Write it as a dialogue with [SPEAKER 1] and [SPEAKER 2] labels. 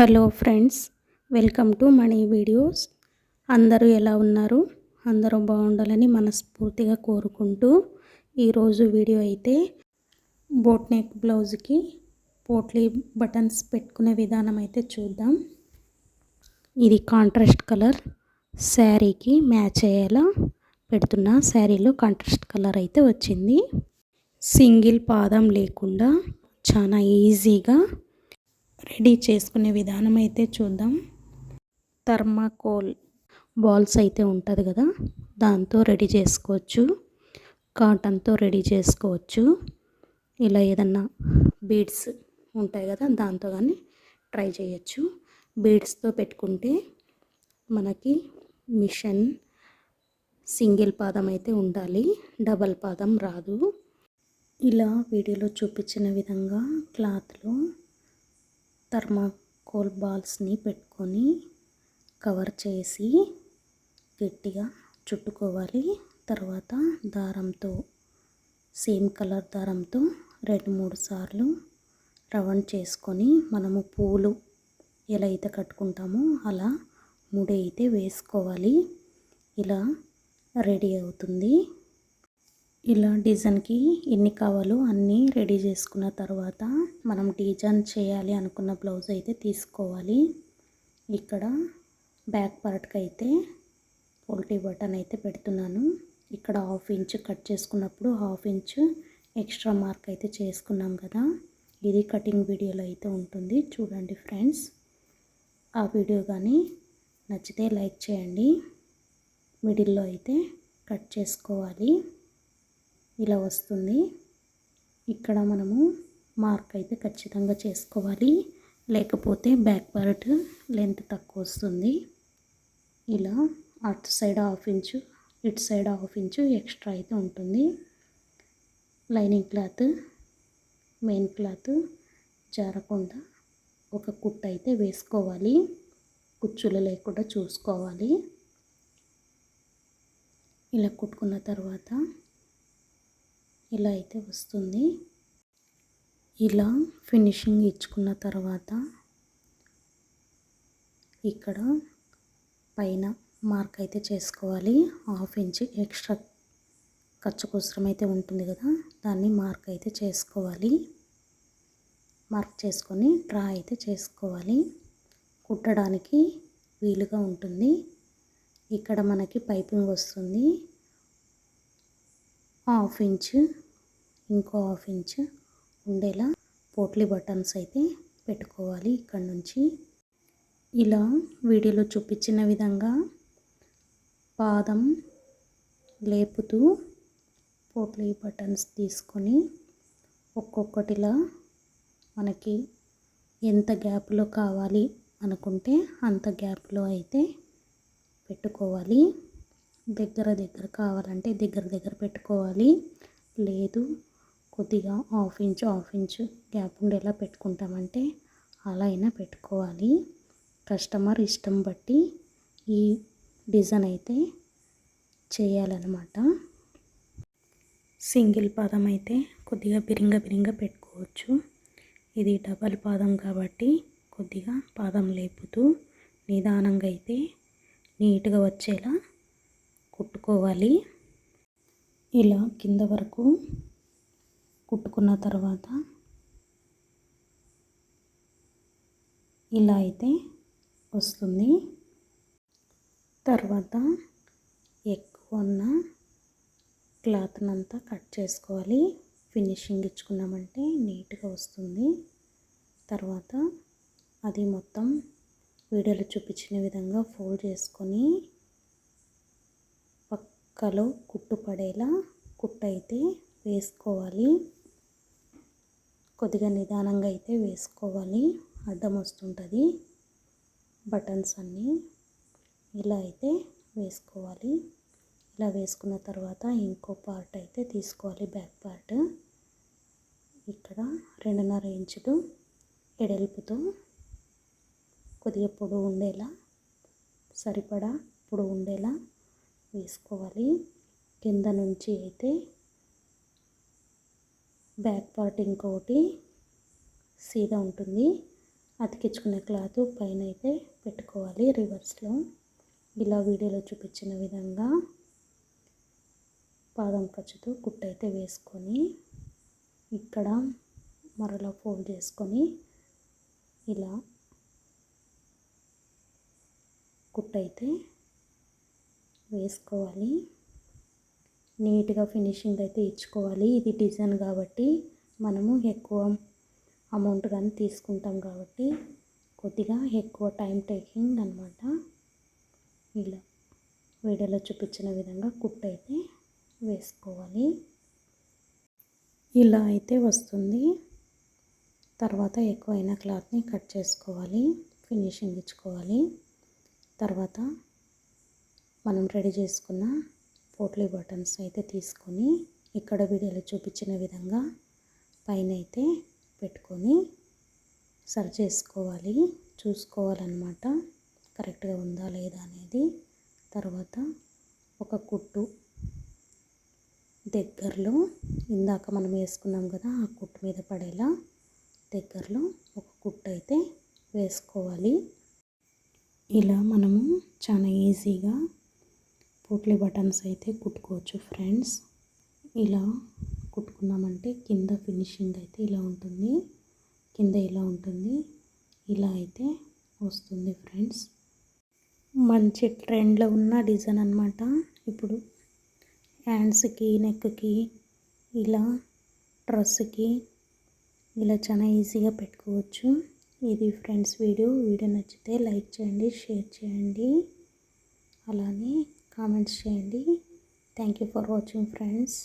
[SPEAKER 1] Hello friends welcome to money videos. అందరూ ఎలా ఉన్నారు? అందరూ బాగుండాలని మనస్ఫూర్తిగా కోరుకుంటూ ఈరోజు వీడియో అయితే బోట్ నెక్ బ్లౌజ్కి పోట్లీ బటన్స్ పెట్టుకునే విధానం అయితే చూద్దాం. ఇది కాంట్రాస్ట్ కలర్. శారీకి మ్యాచ్ అయ్యేలా పెడుతున్న శారీలో కాంట్రాస్ట్ కలర్ అయితే వచ్చింది. సింగిల్ పాదం లేకుండా చాలా ఈజీగా రెడీ చేసుకునే విధానం అయితే చూద్దాం. థర్మాకోల్ బాల్స్ అయితే ఉంటుంది కదా దాంతో రెడీ చేసుకోవచ్చు. కాటన్తో రెడీ చేసుకోవచ్చు. ఇలా ఏదన్నా బీడ్స్ ఉంటాయి కదా దాంతో కానీ ట్రై చేయొచ్చు. బీడ్స్తో పెట్టుకుంటే మనకి మిషన్ సింగిల్ పాదం అయితే ఉండాలి డబల్ పాదం రాదు. ఇలా వీడియోలో చూపించిన విధంగా క్లాత్లో థర్మాకోల్ బాల్స్ని పెట్టుకొని కవర్ చేసి గట్టిగా చుట్టుకోవాలి. తర్వాత దారంతో సేమ్ కలర్ దారంతో రెండు మూడు సార్లు రౌండ్ చేసుకొని మనము పూలు ఎలా అయితే కట్టుకుంటామో అలా ముడి అయితే వేసుకోవాలి. ఇలా రెడీ అవుతుంది. ఇలా డిజైన్కి ఎన్ని కావాలో అన్నీ రెడీ చేసుకున్న తర్వాత మనం డిజైన్ చేయాలి అనుకున్న బ్లౌజ్ అయితే తీసుకోవాలి. ఇక్కడ బ్యాక్ పార్ట్కి అయితే పోల్టీ బటన్ అయితే పెడుతున్నాను. ఇక్కడ హాఫ్ ఇంచ్ కట్ చేసుకున్నప్పుడు హాఫ్ ఇంచ్ ఎక్స్ట్రా మార్క్ అయితే చేసుకున్నాం కదా. ఇది కటింగ్ వీడియోలో అయితే ఉంటుంది. చూడండి ఫ్రెండ్స్. ఆ వీడియో కానీ నచ్చితే లైక్ చేయండి. మిడిల్లో అయితే కట్ చేసుకోవాలి. ఇలా వస్తుంది. ఇక్కడ మనము మార్క్ అయితే ఖచ్చితంగా చేసుకోవాలి. లేకపోతే బ్యాక్ పార్ట్ లెంత్ తక్కువ వస్తుంది. ఇలా అటు సైడ్ హాఫ్ ఇంచు ఇటు సైడ్ హాఫ్ ఇంచు ఎక్స్ట్రా అయితే ఉంటుంది. లైనింగ్ క్లాత్ మెయిన్ క్లాత్ జారకుండా ఒక కుట్ట అయితే వేసుకోవాలి. కుచ్చులు లేకుండా చూసుకోవాలి. ఇలా కుట్టుకున్న తర్వాత ఇలా అయితే వస్తుంది. ఇలా ఫినిషింగ్ ఇచ్చుకున్న తర్వాత ఇక్కడ పైన మార్క్ అయితే చేసుకోవాలి. హాఫ్ ఇంచ్ ఎక్స్ట్రా ఖర్చు కోసరం అయితే ఉంటుంది కదా దాన్ని మార్క్ అయితే చేసుకోవాలి. మార్క్ చేసుకొని డ్రా అయితే చేసుకోవాలి. కుట్టడానికి వీలుగా ఉంటుంది. ఇక్కడ మనకి పైపింగ్ వస్తుంది. హాఫ్ ఇంచ్ ఇంకో హాఫ్ ఇంచ్ ఉండేలా పోట్లీ బటన్స్ అయితే పెట్టుకోవాలి ఇక్కడ నుంచి. ఇలా వీడియోలో చూపించిన విధంగా పాదం లేపుతూ పోట్లీ బటన్స్ తీసుకొని ఒక్కొక్కటిలా మనకి ఎంత గ్యాప్లో కావాలి అనుకుంటే అంత గ్యాప్లో అయితే పెట్టుకోవాలి. దగ్గర దగ్గర కావాలంటే దగ్గర దగ్గర పెట్టుకోవాలి. లేదు కొద్దిగా half inch half inch gap ఉండేలా పెట్టుకుంటామంటే అలా అయినా పెట్టుకోవాలి. కస్టమర్ ఇష్టం బట్టి ఈ డిజైన్ అయితే చేయాలన్నమాట. సింగిల్ పాదం అయితే కొద్దిగా బిరింగ బిరింగ పెట్టుకోవచ్చు. ఇది డబల్ పాదం కాబట్టి కొద్దిగా పాదం లేపుతూ నిదానంగా అయితే నీట్గా వచ్చేలా కుట్టుకోవాలి. ఇలా కింద వరకు కుట్టుకున్న తర్వాత ఇలా అయితే వస్తుంది. తర్వాత ఎక్కువ ఉన్న క్లాత్నంతా కట్ చేసుకోవాలి. ఫినిషింగ్ ఇచ్చుకున్నామంటే నీట్గా వస్తుంది. తర్వాత అది మొత్తం వీడియోలో చూపించిన విధంగా ఫోల్డ్ చేసుకొని పక్కలో కుట్టు పడేలా వేసుకోవాలి. కొద్దిగా నిదానంగా అయితే వేసుకోవాలి. అడ్డం వస్తుంటుంది. బటన్స్ అన్నీ ఇలా అయితే వేసుకోవాలి. ఇలా వేసుకున్న తర్వాత ఇంకో పార్ట్ అయితే తీసుకోవాలి బ్యాక్ పార్ట్. ఇక్కడ రెండున్నర ఇంచులు ఎడల్పుతో కొద్దిగా పొడవు ఉండేలా సరిపడా పొడవు ఉండేలా వేసుకోవాలి. కింద నుంచి అయితే బ్యాక్ పార్ట్ ఇంకొకటి సీదా ఉంటుంది. అతికించుకునే క్లాత్ పైన అయితే పెట్టుకోవాలి రివర్స్లో. ఇలా వీడియోలో చూపించిన విధంగా పాదం ఖర్చుతో కుట్టు అయితే వేసుకొని ఇక్కడ మరలా ఫోల్డ్ చేసుకొని ఇలా కుట్టు అయితే వేసుకోవాలి. నీట్గా ఫినిషింగ్ అయితే ఇచ్చుకోవాలి. ఇది డిజైన్ కాబట్టి మనము ఎక్కువ అమౌంట్ కానీ తీసుకుంటాం కాబట్టి కొద్దిగా ఎక్కువ టైం టేకింగ్ అనమాట ఇలా వీడియోలో చూపించిన విధంగా కుట్టు అయితే వేసుకోవాలి. ఇలా అయితే వస్తుంది. తర్వాత ఎక్కువైన క్లాత్ని కట్ చేసుకోవాలి. ఫినిషింగ్ ఇచ్చుకోవాలి. తర్వాత మనం రెడీ చేసుకున్న పోట్లీ బటన్స్ అయితే తీసుకొని ఇక్కడ వీడియోలో చూపించిన విధంగా పైన అయితే పెట్టుకొని సరి చేసుకోవాలి. చూసుకోవాలన్నమాట. కరెక్ట్గా ఉందా లేదా అనేది. తర్వాత ఒక కుట్టు దగ్గరలో ఇందాక మనం వేసుకున్నాం కదా ఆ కుట్టు మీద పడేలా దగ్గరలో ఒక కుట్టు అయితే వేసుకోవాలి. ఇలా మనము చాలా ఈజీగా పోట్లీ బటన్స్ అయితే కుట్టుకోవచ్చు ఫ్రెండ్స్. ఇలా కుట్టుకున్నామంటే కింద ఫినిషింగ్ అయితే ఇలా ఉంటుంది. కింద ఇలా ఉంటుంది. ఇలా అయితే వస్తుంది ఫ్రెండ్స్. మంచి ట్రెండ్లో ఉన్న డిజైన్ అనమాట ఇప్పుడు హ్యాండ్స్కి నెక్కి ఇలా డ్రెస్కి ఇలా చాలా ఈజీగా పెట్టుకోవచ్చు. ఇది ఫ్రెండ్స్ వీడియో. వీడియో నచ్చితే లైక్ చేయండి షేర్ చేయండి. అలానే కామెంట్స్ చేయండి thank you for watching friends